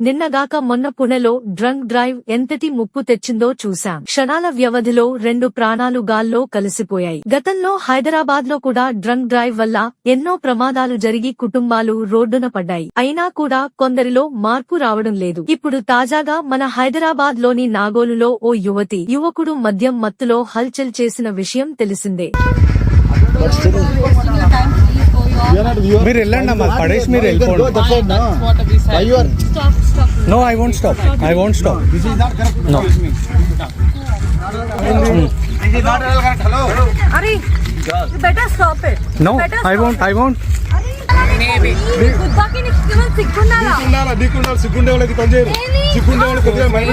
నిన్నగాక మొన్న పుణెలో drunk drive ఎంతటి ముప్పు తెచ్చిందో చూశాం. క్షణాల వ్యవధిలో రెండు ప్రాణాలు గాల్లో కలిసిపోయాయి. గతంలో హైదరాబాద్లో కూడా డ్రంక్ డ్రైవ్ వల్ల ఎన్నో ప్రమాదాలు జరిగి కుటుంబాలు రోడ్డున పడ్డాయి. అయినా కూడా కొందరిలో మార్పు రావడం లేదు. ఇప్పుడు తాజాగా మన హైదరాబాద్లోని నాగోలులో ఓ యువతి యువకుడు మద్యం మత్తులో హల్చల్ చేసిన విషయం తెలిసిందే. మీరు వెళ్ళండి అమ్మా పడేసి మీరు వెళ్ళిపోండి. No I won't stop I won't stop no you better stop it. No Better I stop won't I won't సిగ్గుండే వాళ్ళకి పని చేయరు. ఏంది? సిగ్గుండే వాళ్ళకి కొద్దిగా మైండ్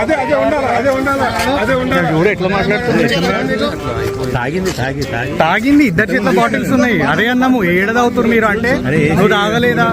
అదే అదే ఉండాలా అదే ఉండాలా? అదే ఉండాలా? ఎట్లా తాగింది తాగి తాగింది. ఇద్దరు చేత బాటిల్స్ ఉన్నాయి. అదే అన్నాము ఏడదవుతున్నారు మీరు అంటే? నువ్వు తాగలేదా?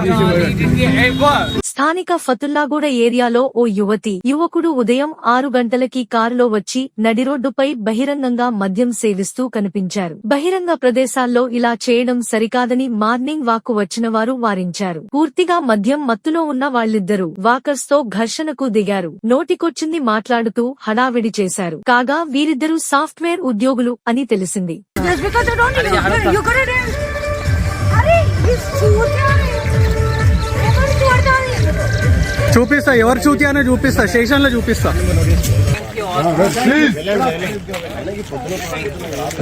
స్థానిక ఫతుల్లాగూడ ఏరియాలో ఓ యువతి యువకుడు ఉదయం ఆరు గంటలకి కారులో వచ్చి నడిరోడ్డుపై బహిరంగంగా మద్యం సేవిస్తూ కనిపించారు. బహిరంగ ప్రదేశాల్లో ఇలా చేయడం సరికాదని మార్నింగ్ వాక్ వచ్చిన వారు వారించారు. పూర్తిగా మద్యం మత్తులో ఉన్న వాళ్ళిద్దరూ వాకర్స్తో ఘర్షణకు దిగారు. నోటికొచ్చింది మాట్లాడుతూ హడావిడి చేశారు. కాగా వీరిద్దరూ సాఫ్ట్వేర్ ఉద్యోగులు అని తెలిసింది. చూపిస్తా ఎవరు చూతి అని చూపిస్తా స్టేషన్లో చూపిస్తా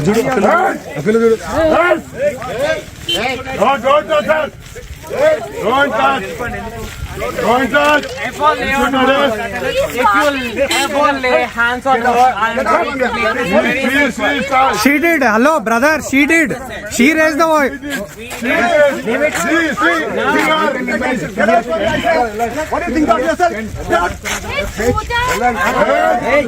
చూడు Don't touch. If you ever lay hands on her, she did. Hello, brother. She did. She raised the voice. What do you think of yourself? Hey.